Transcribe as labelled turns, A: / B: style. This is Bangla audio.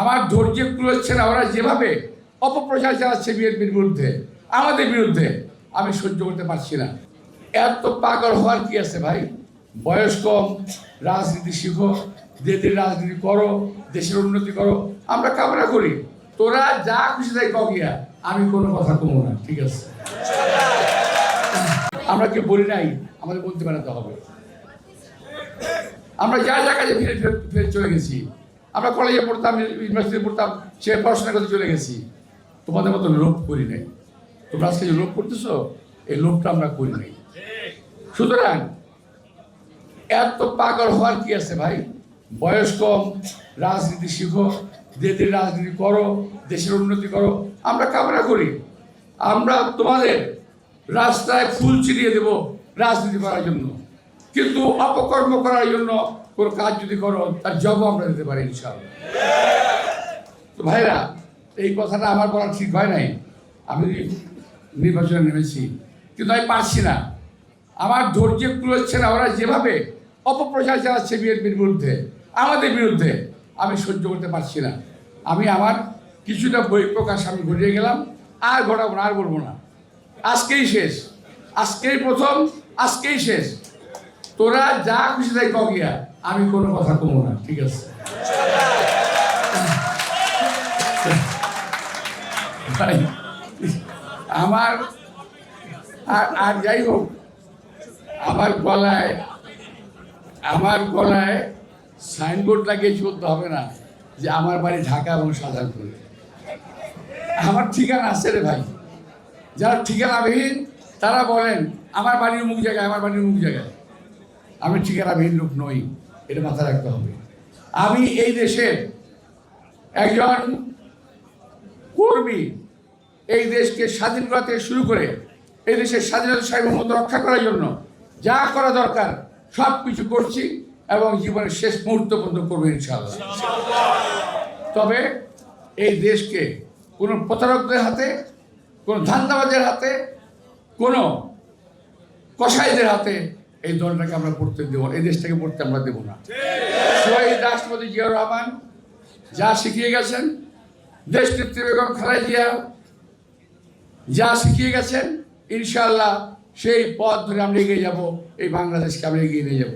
A: আমার ধৈর্য কুলোচ্ছে না ওরা যেভাবে অপপ্রচার চালাচ্ছে বিএনপির বিরুদ্ধে, আমাদের বিরুদ্ধে, আমি সহ্য করতে পারছি না। এত পাগল হওয়ার কি আছে ভাই? বয়স কম, রাজনীতি শিখো দেশের রাজনীতি করো, দেশের উন্নতি করো, আমরা কামনা করি। তোরা যা খুশি তাই কগিয়া আমি কোনো কথা কমো না, ঠিক আছে? আমরা কেউ বলি নাই? আমাদের বলতে বেড়াতে হবে। আমরা যা যা কাজে ফিরে ফিরে চলে গেছি। আমরা কলেজে পড়তাম ইউনিভার্সিটি পড়তাম সে পড়াশোনা করতে চলে গেছি। তোমাদের মতো লোভ করি নাই। তোমরা আজকে যে লোভ করতেছো, এই লোভটা আমরা করি নাই। সুতরাং, এত পাগল হওয়ার কি আছে ভাই? বয়স কম, রাজনীতি শিখো দেশের রাজনীতি করো, দেশের উন্নতি করো। আমরা কামনা করি, আমরা তোমাদের রাস্তায় ফুল ছিটিয়ে দেব রাজনীতি করার জন্য। কিন্তু অপকর্ম করার জন্য কোনো কাজ যদি করো, তার জব আমরা দিতে পারি, ইনশাআল্লাহ। তো ভাইরা, এই কথাটা আমার বলা ঠিক হয় নাই। আমি নির্বাচনে নেমেছি, কিন্তু আমি পারছি না। আমার ধৈর্য কুলোচ্ছে না ওরা যেভাবে, অপপ্রচার চালাচ্ছে বিএনপির বিরুদ্ধে, আমাদের বিরুদ্ধে, আমি সহ্য করতে পারছি না। আমি আমার কিছুটা বই প্রকাশ আমি ঘটিয়ে গেলাম, আর ঘটাবো না, আর বলব না। আজকেই শেষ, আজকেই প্রথম, আজকেই শেষ। তোরা যা খুশি তাই কগিয়া আমি কোনো কথা কমো না, ঠিক আছে? আমার আর আর যাই হোক, আমার গলায় আমার গলায় সাইনবোর্ড লাগিয়ে চলতে হবে না যে আমার বাড়ি ঢাকা এবং সাজানপুরে আমার ঠিকানা আছে রে ভাই। যারা ঠিকানাবিহীন তারা বলেন, আমার বাড়ির মুখ জায়গায়, আমার বাড়ির মুখ জায়গায়। আমি ঠিকানাবিহীন লোক নই, এটা মাথায় রাখতে হবে। আমি এই দেশের একজন কর্মী, এই দেশকে স্বাধীন করা থেকে শুরু করে, এই দেশের স্বাধীনতা সার্বভৌমত্ব রক্ষা করার জন্য যা করা দরকার সব কিছু করছি এবং জীবনের শেষ মুহূর্ত পর্যন্ত করব ইনশাআল্লাহ। তবে এই দেশকে কোনো প্রতারকদের হাতে, কোনো ধান্দাবাজের হাতে, কোনো কসাইদের হাতে এই দলটাকে আমরা পড়তে দেবো, এই দেশটাকে পড়তে আমরা দেবো না। শহীদ রাষ্ট্রপতি জিয়াউর রহমান, যা শিখিয়ে গেছেন, দেশ নেত্রী বেগম জিয়া, যা শিখিয়ে গেছেন ইনশাল্লাহ সেই পথ ধরে আমরা এগিয়ে যাব, এই বাংলাদেশকে আমরা এগিয়ে নিয়ে যাব।